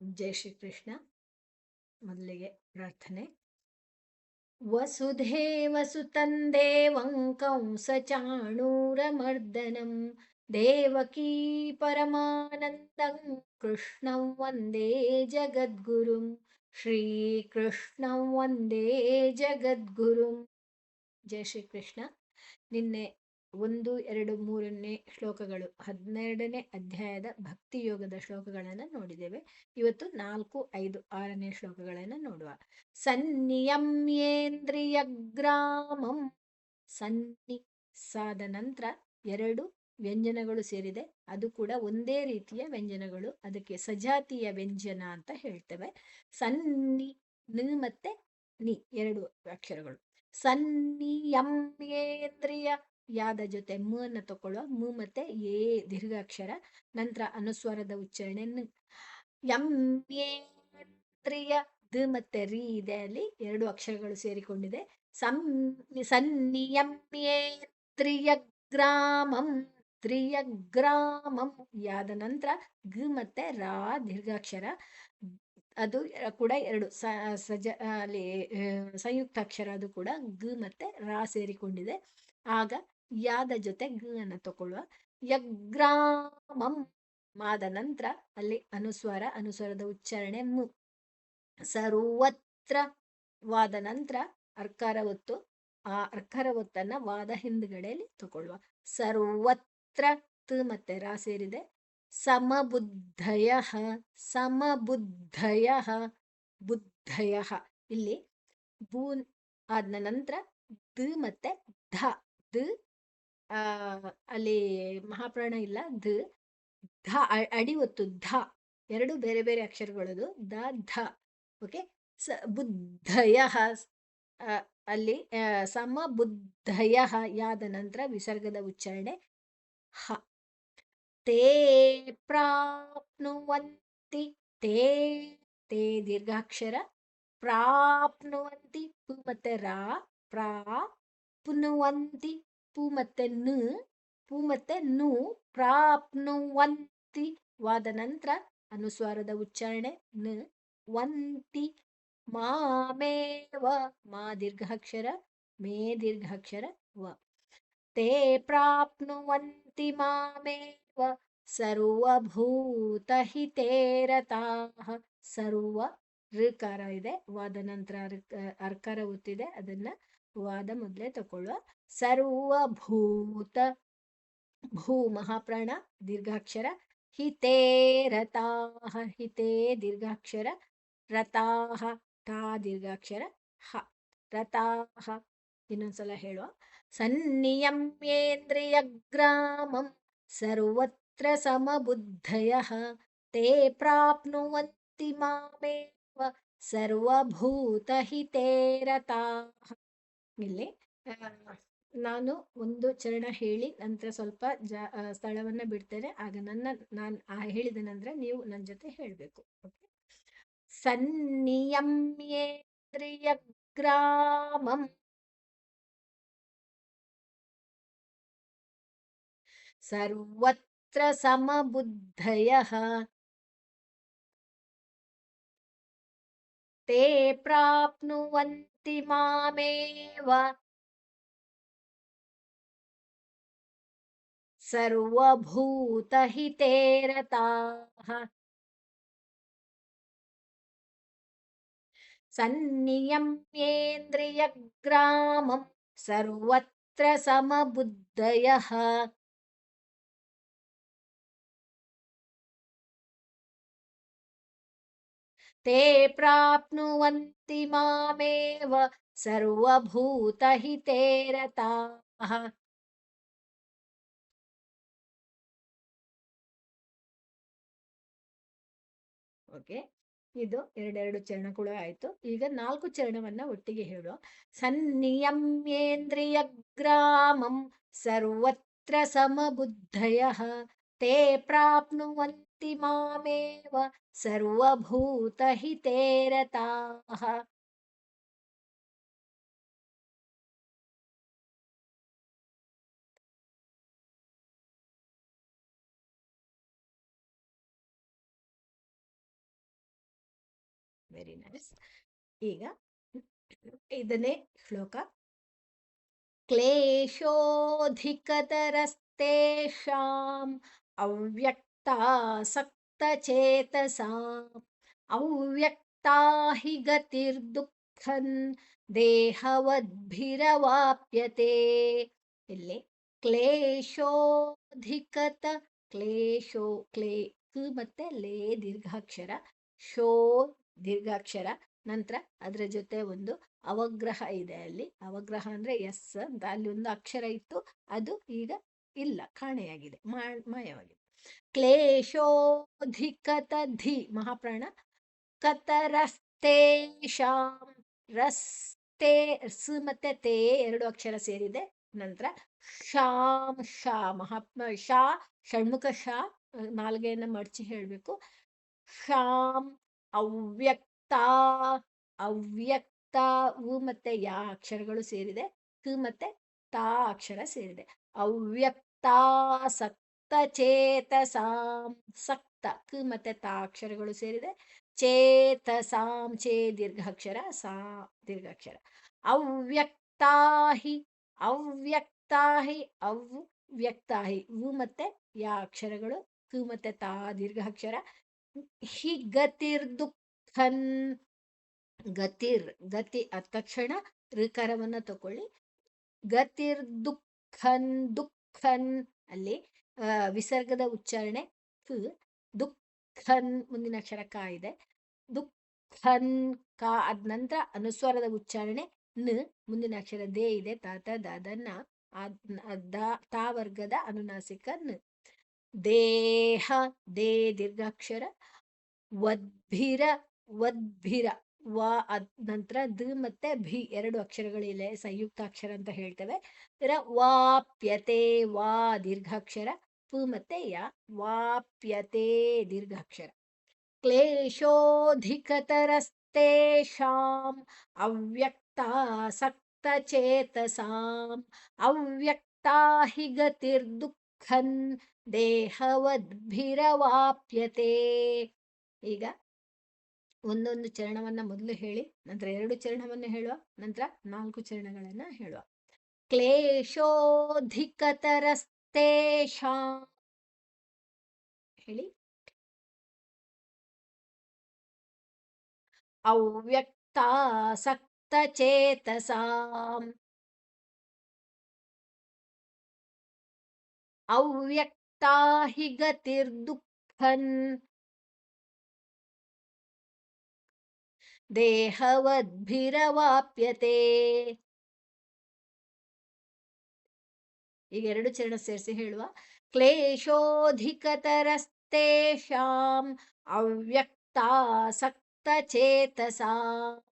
ಜೈ ಶ್ರೀಕೃಷ್ಣ ಮೊದಲಿಗೆ ಪ್ರಾರ್ಥನೆ ವಸುಧೇವ ಸುತಂ ದೇವಂ ಕಂಸಚಾಣೂರಮರ್ದನಂ ದೇವಕೀ ಪರಮಾನಂದಂ ಕೃಷ್ಣಂ ವಂದೇ ಜಗದ್ಗುರುಂ ಶ್ರೀಕೃಷ್ಣಂ ವಂದೇ ಜಗದ್ಗುರುಂ ಜೈ ಶ್ರೀಕೃಷ್ಣ ನಿನ್ನೆ ಒಂದು, ಎರಡು, ಮೂರನೇ ಶ್ಲೋಕಗಳು, ಹನ್ನೆರಡನೇ ಅಧ್ಯಾಯದ ಭಕ್ತಿ ಯೋಗದ ಶ್ಲೋಕಗಳನ್ನು ನೋಡಿದ್ದೇವೆ. ಇವತ್ತು ನಾಲ್ಕು, ಐದು, ಆರನೇ ಶ್ಲೋಕಗಳನ್ನು ನೋಡುವ. ಸನ್ನಿಯಮ್ಯೇಂದ್ರಿಯ ಗ್ರಾಮಂ ಸನ್ನಿ ಸಾದ ನಂತರ ಎರಡು ವ್ಯಂಜನಗಳು ಸೇರಿದೆ. ಅದು ಕೂಡ ಒಂದೇ ರೀತಿಯ ವ್ಯಂಜನಗಳು. ಅದಕ್ಕೆ ಸಜಾತಿಯ ವ್ಯಂಜನ ಅಂತ ಹೇಳ್ತೇವೆ. ಸನ್ನಿ, ನಿ ಮತ್ತೆ ನಿ ಎರಡು ಅಕ್ಷರಗಳು. ಸನ್ನಿಯಮ್ಯೇಂದ್ರಿಯ ಯಾದ ಜೊತೆ ಮ ಅನ್ನ ತಕೊಳ್ಳುವ ಮ ಮತ್ತೆ ಎ ದೀರ್ಘಾಕ್ಷರ ನಂತರ ಅನುಸ್ವರದ ಉಚ್ಚಾರಣೆ ಎ ತ್ರಿಯ ದ ಮತ್ತೆ ರಿ ಇದೆ ಅಲ್ಲಿ ಎರಡು ಅಕ್ಷರಗಳು ಸೇರಿಕೊಂಡಿದೆ. ಸಂ ಸನ್ನಿಯಮ್ಯೇಂದ್ರಿಯ ಗ್ರಾಮಂ ತ್ರಿಯ ಗ್ರಾಮಂ ಯಾದ ನಂತರ ಗ ಮತ್ತೆ ರಾ ದೀರ್ಘಾಕ್ಷರ. ಅದು ಕೂಡ ಎರಡು ಸಜ ಅಲ್ಲಿ ಸಂಯುಕ್ತ ಅಕ್ಷರ ಅದು ಕೂಡ ಗ ಮತ್ತೆ ರಾ ಸೇರಿಕೊಂಡಿದೆ. ಆಗ ಯಾದ ಜೊತೆ ಅನ್ನ ತಕೊಳ್ಳುವ ಯಗ್ರಾಮಂ ಆದ ನಂತರ ಅಲ್ಲಿ ಅನುಸ್ವಾರ, ಅನುಸ್ವರದ ಉಚ್ಚಾರಣೆ ಮು. ಸರ್ವತ್ರ ವಾದ ನಂತರ ಅರ್ಕಾರ ಒತ್ತು ಆ ಅರ್ಕಾರ ಒತ್ತನ್ನ ವಾದ ಹಿಂದ್ಗಡೆಯಲ್ಲಿ ತಗೊಳ್ಳುವ ಸರ್ವತ್ರ ತ ಮತ್ತೆ ರಾ ಸೇರಿದೆ. ಸಮಬುದ್ಧಯ ಸಮಬುದ್ಧಯ, ಬುದ್ಧಯ. ಇಲ್ಲಿ ಬೂ ಆದ ನಂತರ ದ ಮತ್ತೆ ಧ. ದ ಆ, ಅಲ್ಲಿ ಮಹಾಪ್ರಾಣ ಇಲ್ಲ. ದ ಧ ಅಡಿ ಒತ್ತು ಧ. ಎರಡು ಬೇರೆ ಬೇರೆ ಅಕ್ಷರಗಳದು. ದ, ಧ. ಓಕೆ ಸ, ಬುದ್ಧಯ ಅಲ್ಲಿ ಸಮ ಬುದ್ಧಯ ಯಾದ ನಂತರ ವಿಸರ್ಗದ ಉಚ್ಚಾರಣೆ ಹ. ತೇ ಪ್ರಾಪ್ನುವಂತಿ, ತೇ ತೇ ದೀರ್ಘಾಕ್ಷರ. ಪ್ರಾಪ್ನುವಂತಿ ಮತ್ತೆ ರಾ. ಪ್ರಾ ಪುನುವಂತಿ ಪು ಮತ್ತೆ ನು ಪು ಮತ್ತೆ ನು ಪ್ರಾಪ್ನುವಂತಿ ವಾದ ನಂತರ ಅನುಸ್ವಾರದ ಉಚ್ಚಾರಣೆ ನ, ವಂತಿ ಮಾಮೇವ, ಮಾ ದೀರ್ಘಾಕ್ಷರ, ಮೇ ದೀರ್ಘಾಕ್ಷರ ವ. ತೇ ಪ್ರಾಪ್ನುವಂತಿ ಮಾಮೇವ ಸರ್ವಭೂತಹಿತೇರತಾಹ ಸರ್ವ ಋಕಾರ ಇದೆ, ವಾದ ನಂತರ ಅರ್ಕಾರ ಒತ್ತಿದೆ, ಅದನ್ನ ವಾದ ಮೊದಲೇ ತಕೊಳ್ಳುವ ಸರ್ವಭೂತ ಭೂ ಮಹಾಪ್ರಾಣ ದೀರ್ಘಾಕ್ಷರ ಹಿತೇ ರತಾಹ ಹಿತೇ ದೀರ್ಘಾಕ್ಷರ ರತಾಹ ಠಾ ದೀರ್ಘಾಕ್ಷರ ಹ. ರತಾಹ ಇನ್ನೊಂದ್ಸಲ ಹೇಳುವ. ಸನ್ನಿಯಮ್ಯೇಂದ್ರಿಯ ಗ್ರಾಮಂ ಸರ್ವತ್ರ ಸಮಬುದ್ಧಯ, ತೇ ಪ್ರಾಪ್ನುವಂತಿ ಮಾಮೇವ ಸರ್ವಭೂತಹಿತೇರತಾಹ ಇಲ್ಲಿ. ನಾನು ಒಂದು ಚರಣ ಹೇಳಿ ನಂತರ ಸ್ವಲ್ಪ ಜ ಸ್ಥಳವನ್ನ ಬಿಡ್ತೇನೆ. ಆಗ ನನ್ನ, ನಾನು ಹೇಳಿದ ನಂತರ ನೀವು ನನ್ನ ಜೊತೆ ಹೇಳಬೇಕು. ಓಕೆ ಸನ್ನಿಯಮ್ಯೇಂದ್ರಿಯ ಗ್ರಾಮಂ. ಸರ್ವತ್ರ ಸಮಬುದ್ಧಯ. यान्ति मामेव। सर्वभूतहिते रताः सन्नियम्येन्द्रियग्रामं सर्वत्र समबुद्धयः। ತೇ ಪ್ರಾಪ್ನುವಂತಿ ಮಾಮೇವ ಸರ್ವಭೂತಹಿತೇರತಾಹ ಓಕೆ, ಇದು ಎರಡೆರಡು ಚರಣಗಳು ಆಯ್ತು. ಈಗ ನಾಲ್ಕು ಚರಣವನ್ನ ಒಟ್ಟಿಗೆ ಹೇಳು ಸನ್ನಿಯಮ್ಯೇಂದ್ರಿಯ ಗ್ರಾಮಂ ಸರ್ವತ್ರ ಸಮಬುದ್ಧಯ, ತೇ ಪ್ರಾಪ್ನುವಂತಿ ಮಾಮೇವ ಸರ್ವಭೂತಹಿತೇರತಾಹ ವೆರಿ ನೈಸ್ ಈಗ ಇದನ್ನೇ ಶ್ಲೋಕ. ಕ್ಲೇಶೋಧಿಕತರಸ್ತೇಷಾಂ ಅವ್ಯಕ್ತಾಸಕ್ತಚೇತಸಾಂ ಅವ್ಯಕ್ತಾ ಹಿ ಗತಿರ್ದುಃಖನ್ ದೇಹವದ್ಭಿರವಾಪ್ಯತೆ. ಇಲ್ಲಿ ಕ್ಲೇಶೋಧಿಕತ, ಕ್ಲೇಶೋ, ಕ್ಲೇ ಮತ್ತೆ ಲೇ ದೀರ್ಘಾಕ್ಷರ, ಶೋ ದೀರ್ಘಾಕ್ಷರ. ನಂತರ ಅದರ ಜೊತೆ ಒಂದು ಅವಗ್ರಹ ಇದೆ ಅಲ್ಲಿ. ಅವಗ್ರಹ ಅಂದ್ರೆ ಎಸ್ ಅಂತ ಅಲ್ಲಿ ಒಂದು ಅಕ್ಷರ ಇತ್ತು. ಅದು ಈಗ ಇಲ್ಲ, ಕಾಣೆಯಾಗಿದೆ ಮಾಯವಾಗಿದೆ. ಕ್ಲೇಶೋಧಿಕತ महाप्राण। ಕತರಸ್ತೇಷಾಂ ರಸ್ತೆ ಸ್ ಮತ್ತೆ ತೇ ಎರಡು ಅಕ್ಷರ ಸೇರಿದೆ. ನಂತರ ಶಾಂ, ಶಾ ಮಹಾತ್ಮ ಶಾ, ಷಣ್ಮುಖ ಶಾ ನಾಲ್ಗೆಯನ್ನ ಮಡಚಿ ಹೇಳಬೇಕು. ಶಾಂ, ಅವ್ಯಕ್ತ ಅವ್ಯಕ್ತ ಉ ಮತ್ತೆ ಯಾ ಅಕ್ಷರಗಳು ಸೇರಿದೆ. ಕ ಮತ್ತೆ ತಾ ಅಕ್ಷರ ಸೇರಿದೆ. ಅವ್ಯಕ್ತಾಸಕ್ತ ಚೇತಸಾಂ ಸಕ್ತ ಕ ಮತ್ತೆ ತಾ ಅಕ್ಷರಗಳು ಸೇರಿದೆ. ಚೇತಸಾಂ ಚೇ ದೀರ್ಘಾಕ್ಷರ, ಸಾ ದೀರ್ಘಾಕ್ಷರ. ಅವ್ಯಕ್ತಾಹಿ ಅವ್ಯಕ್ತಾಹಿ ಅವ್ಯಕ್ತಾಹಿ, ಉ ಮತ್ತೆ ಯಾ ಅಕ್ಷರಗಳು, ಕ ಮತ್ತೆ ತಾ ದೀರ್ಘಾಕ್ಷರ. ಹಿ ಗತಿರ್ ದುಃಖನ್, ಗತಿರ್, ಗತಿ ಅದ ತಕ್ಷಣ ಋಕಾರವನ್ನ ತಕೊಳ್ಳಿ. ಗತಿರ್ ದುಃಖನ್ ದುಃಖನ್ ಅಲ್ಲಿ ವಿಸರ್ಗದ ಉಚ್ಚಾರಣೆ ಫ್. ದುಃಖನ್ ಮುಂದಿನ ಅಕ್ಷರ ಕ ಇದೆ. ದುಃಖನ್ ಕ ಅದ ನಂತರ ಅನುಸ್ವಾರದ ಉಚ್ಚಾರಣೆ ನ ಮುಂದಿನ ಅಕ್ಷರ ದೇ ಇದೆ. ತಾತ ದಾದನ್ನ ತಾ ವರ್ಗದ ಅನುನಾಸಿಕ ನ. ದೇಹ, ದೇ ದೀರ್ಘಾಕ್ಷರ, ವದ್ಭಿರ ವದ್ಭಿರ, ವ ಅದ್ ನಂತರ ದ ಮತ್ತೆ ಭಿ ಎರಡು ಅಕ್ಷರಗಳಿಲ್ಲ ಸಂಯುಕ್ತಾಕ್ಷರ ಅಂತ ಹೇಳ್ತೇವೆ. ವಾಪ್ಯತೆ, ವಾ ದೀರ್ಘಾಕ್ಷರ ಪು ಮತ್ತೆ ಯ ವಾಪ್ಯತೆ ದೀರ್ಘಾಕ್ಷರ. ಕ್ಲೇಶೋಧಿಕತರಸ್ತೇಷಾಂ, ಅವ್ಯಕ್ತಾಸಕ್ತಚೇತಸಾಂ ಅವ್ಯಕ್ತಾ ಹಿ ಗತಿರ್ದುಃಖನ್ ದೇಹವದ್ಭಿರವಾಪ್ಯತೆ. ಈಗ ಒಂದೊಂದು ಚರಣವನ್ನ ಮೊದಲು ಹೇಳಿ, ನಂತರ ಎರಡು ಚರಣವನ್ನ ಹೇಳುವ, ನಂತರ ನಾಲ್ಕು ಚರಣಗಳನ್ನ ಹೇಳುವ. ಕ್ಲೇಶೋಧಿಕತರಸ್ತೇಷಾಂ ಹೇಳಿ ಅವ್ಯಕ್ತಾಸಕ್ತಚೇತಸಾಂ ಅವ್ಯಕ್ತಾ ಹಿ ಗತಿರ್ದುಃಖನ್ ದೇಹವದ್ಭಿರವಾಪ್ಯತೆ ಈಗ ಎರಡು ಚರಣ ಸೇರಿಸಿ ಹೇಳುವ. ಕ್ಲೇಶೋಧಿಕತರಸ್ತೇಷಾಂ ಅವ್ಯಕ್ತಾಸಕ್ತಚೇತಸಾಂ.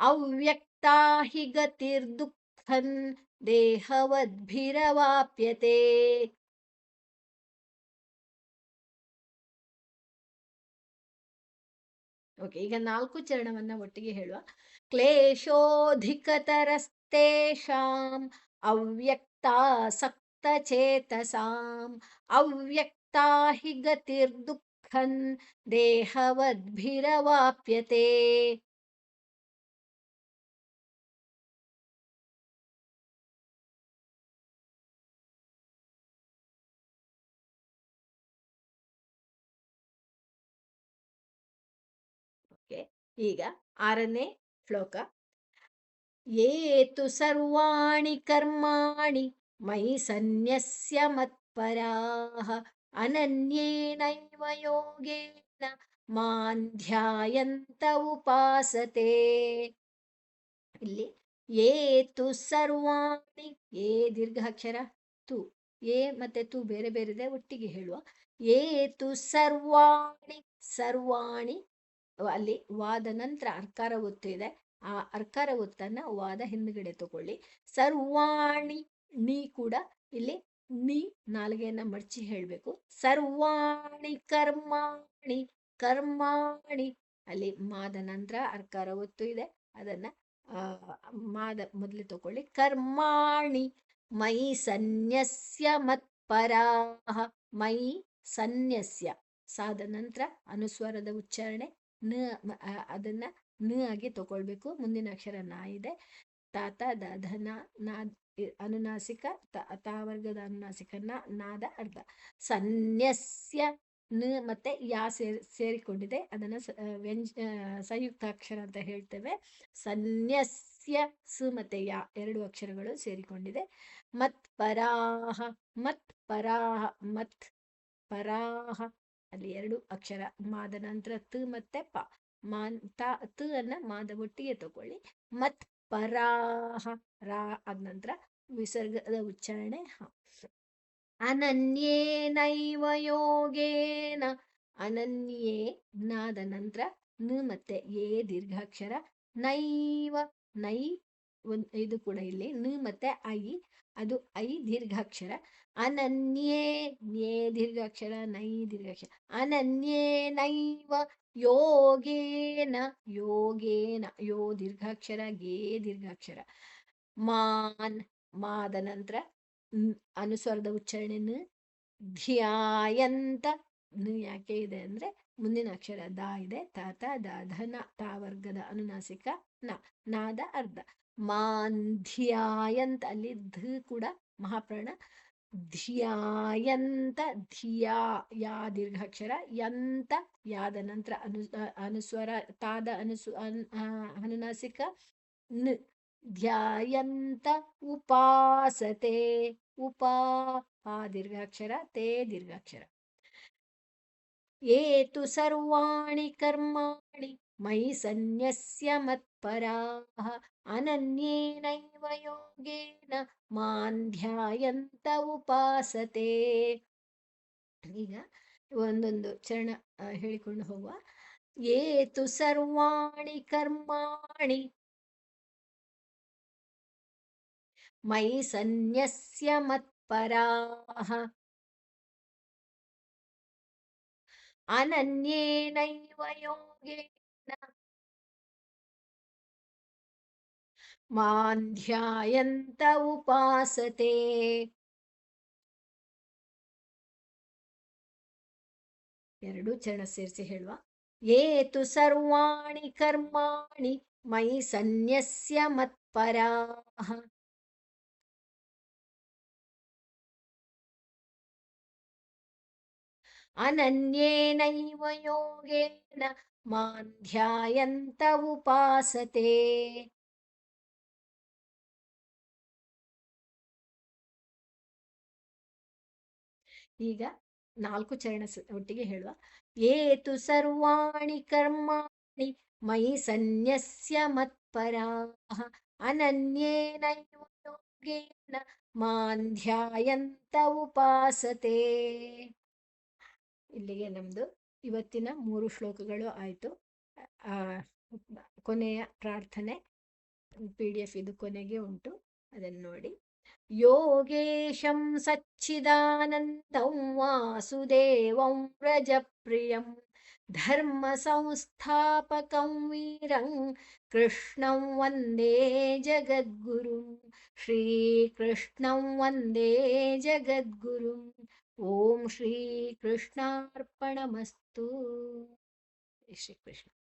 ಅವ್ಯಕ್ತಾ ಹಿ ಗತಿರ್ದುಃಖನ್ ದೇಹವದ್ಭಿರವಾಪ್ಯತೆ. ಓಕೆ ಈಗ ನಾಲ್ಕು ಚರಣವನ್ನ ಒಟ್ಟಿಗೆ ಹೇಳುವ. ಕ್ಲೇಶೋಧಿಕತರಸ್ತೇಷಾಂ ಅವ್ಯಕ್ತಾಸಕ್ತಚೇತಸಾಂ ಅವ್ಯಕ್ತಾ ಹಿ ಗತಿರ್ದುಃಖನ್ ದೇಹವದ್ಭಿರವಾಪ್ಯತೆ. ಈಗ ಆರನೇ ಶ್ಲೋಕ. ಏತು ಸರ್ವಾಣಿ ಕರ್ಮಾಣಿ ಮೈ ಸನ್ಯಸ್ಯ ಮತ್ಪರಾಹ ಅನನ್ಯೇನೈವ ಯೋಗೇನ ಮಾನ್ ಧ್ಯಾಯಂತ ಉಪಾಸತೆ. ಇಲ್ಲಿ ಏತು ಸರ್ವಾಣಿ ಏ ದೀರ್ಘಾಕ್ಷರ ತು ಏ ಮತ್ತೆ ತು ಬೇರೆ ಬೇರೆದೆ ಒಟ್ಟಿಗೆ ಹೇಳುವ. ಏತು ಸರ್ವಾಣಿ ಸರ್ವಾಣಿ ಅಲ್ಲಿ ವಾದ ನಂತರ ಅರ್ಕಾರ ಒತ್ತು ಇದೆ. ಆ ಅರ್ಕಾರ ಒತ್ತನ್ನ ವಾದ ಹಿಂದ್ಗಡೆ ತಗೊಳ್ಳಿ. ಸರ್ವಾಣಿ ನೀ ಕೂಡ ಇಲ್ಲಿ ನೀ ನಾಲ್ಗೆಯನ್ನ ಮಡಚಿ ಹೇಳ್ಬೇಕು. ಸರ್ವಾಣಿ ಕರ್ಮಾಣಿ ಕರ್ಮಾಣಿ. ಅಲ್ಲಿ ಮಾದ ನಂತರ ಅರ್ಕಾರ ಒತ್ತು ಇದೆ. ಅದನ್ನ ಮಾದ ಮೊದಲು ತಗೊಳ್ಳಿ. ಕರ್ಮಾಣಿ, ಮೈ ಸನ್ಯಸ್ಯ ಮತ್ ಪರಾಹ ಮೈ ಸನ್ಯಸ್ಯ. ಸಾದ ನಂತರ ಅನುಸ್ವರದ ಉಚ್ಚಾರಣೆ. ನ ಅದನ್ನ ನ ಆಗಿ ತಗೊಳ್ಬೇಕು. ಮುಂದಿನ ಅಕ್ಷರ ನಾ ಇದೆ. ತಾತ ದ ನ, ನಾ ಅನುನಾಸಿಕ, ತ ತಾವರ್ಗದ ಅನುನಾಸಿಕ ನಾದ ಅರ್ಧ. ಸನ್ಯಸ್ಯ ನ ಮತ್ತೆ ಯಾ ಸೇರಿ, ಸೇರಿಕೊಂಡಿದೆ. ಅದನ್ನ ವ್ಯಂಜ ಸಂಯುಕ್ತ ಅಕ್ಷರ ಅಂತ ಹೇಳ್ತೇವೆ. ಸನ್ಯಸ್ಯ ಸ ಮತ್ತೆ ಯಾ ಎರಡು ಅಕ್ಷರಗಳು ಸೇರಿಕೊಂಡಿದೆ. ಮತ್ ಪರಾಹ ಮತ್ ಪರಾಹ ಮತ್ ಪರಾಹ ಅಲ್ಲಿ ಎರಡು ಅಕ್ಷರ ಮಾದ ನಂತರ ತ ಮತ್ತೆ ಪ. ಮಾನ್ ತ ತ ಅನ್ನ ಮಾದ ಒಟ್ಟಿಗೆ ತಗೊಳ್ಳಿ. ಮತ್ ಪರಾಹ, ರಾ ಆದ ನಂತರ ವಿಸರ್ಗದ ಉಚ್ಚಾರಣೆ ಹ. ಅನನ್ಯೇನೈವ ಯೋಗೇನ, ಅನನ್ಯೇ ನಾದ ನಂತರ ನ ಮತ್ತೆ ಎ ದೀರ್ಘಾಕ್ಷರ ನೈವ ನೈ ಒಂದ್ ಇದು ಕೂಡ ಇಲ್ಲಿ. ನ ಮತ್ತೆ ಐ. ಅದು ಐ ದೀರ್ಘಾಕ್ಷರ. ಅನನ್ಯೇ ನ್ಯೇ ದೀರ್ಘಾಕ್ಷರ, ನೈ ದೀರ್ಘಾಕ್ಷರ. ಅನನ್ಯೇ ನೈವ ಯೋಗೇನ ಯೋಗೇನ, ಯೋ ದೀರ್ಘಾಕ್ಷರ, ಗೇ ದೀರ್ಘಾಕ್ಷರ. ಮಾನ್, ಮಾದ ನಂತರ ಅನುಸ್ವರದ ಉಚ್ಚಾರಣೆ ನ, ಧ್ಯಾಯಂತ. ಯಾಕೆ ಇದೆ ಅಂದ್ರೆ ಮುಂದಿನ ಅಕ್ಷರ ದ ಇದೆ. ತಾತ ದ ಧನ ತಾ ವರ್ಗದ ಅನುನಾಸಿಕ ನ, ನಾದ, ಅರ್ಧ. ಮಾನ್ ಧ್ಯಾಯಂತ ಅಲ್ಲಿ ಧ ಕೂಡ ಮಹಾಪ್ರಾಣ. ಧ್ಯಾಯಂತ ಧಿಯಾ ಯಾ ದೀರ್ಘಾಕ್ಷರ ಯಂತ ಯಾದ ನಂತರ ಅನು ಅನುಸ್ವರ, ತಾದ ಅನುಸು, ಅನ್ ಅನುನಾಸಿಕ, ನ, ಧ್ಯಾಯಂತ ಉಪಾಸತೆ, ಉಪಾ, ಆ ದೀರ್ಘಾಕ್ಷರ, ತೇ ದೀರ್ಘಾಕ್ಷರ. ಏತು ಸರ್ವಾಣಿ ಕರ್ಮಾಣಿ, ಮೈ ಸನ್ಯಸ್ಯ ಮತ್ಪರಾಹ ಅನನ್ಯೇನೈವ ಯೋಗೇನ ಮಾನ್ ಧ್ಯಾಯಂತ ಉಪಾಸತೆ ಈಗ ಒಂದೊಂದು ಚರಣ ಹೇಳಿಕೊಂಡು ಹೋಗುವ. ಏತು ಸರ್ವಾಣಿ ಕರ್ಮಾಣಿ. ಮೈ ಸನ್ಯಸ್ಯ ಮತ್ಪರಾಹ. ಅನನ್ಯೇನೈವ ಯೋಗೇನ. ಮಾನ್ ಧ್ಯಾಯಂತ ಉಪಾಸತೆ ಎರಡು ಚರಣ ಸೇರಿಸಿ ಹೇಳುವ. ಏತು ಸರ್ವಾಣಿ ಕರ್ಮಾಣಿ ಮೈ ಸನ್ಯಸ್ಯ ಮತ್ಪರಾಹ. ಅನನ್ಯೇನೈವ ಯೋಗೇನ ಮಾನ್ ಧ್ಯಾಯಂತ ಉಪಾಸತೆ. ಈಗ ನಾಲ್ಕು ಚರಣ ಒಟ್ಟಿಗೆ ಹೇಳುವ. ಏತು ಸರ್ವಾಣಿ ಕರ್ಮಾಣಿ ಮಯಿ ಸನ್ಯಸ್ಯ ಮತ್ಪರಾಹ ಅನನ್ಯೇನ ಯೋಗೇನ ಮಾಂಧ್ಯಾಯಂತ ಉಪಾಸತೆ. ಇಲ್ಲಿಗೆ ನಮ್ದು ಇವತ್ತಿನ ಮೂರು ಶ್ಲೋಕಗಳು ಆಯಿತು. ಆ, ಕೊನೆಯ ಪ್ರಾರ್ಥನೆ, ಪಿ ಇದು ಕೊನೆಗೆ ಉಂಟು. ಅದನ್ನು ನೋಡಿ. योगेशं सच्चिदानन्दं वासुदेवं व्रजप्रियं धर्मसंस्थापकं वीरं कृष्णं वन्दे जगद्गुरुं श्रीकृष्णं वन्दे जगद्गुरुम् ॐ श्रीकृष्णार्पणमस्तु। श्रीकृष्ण।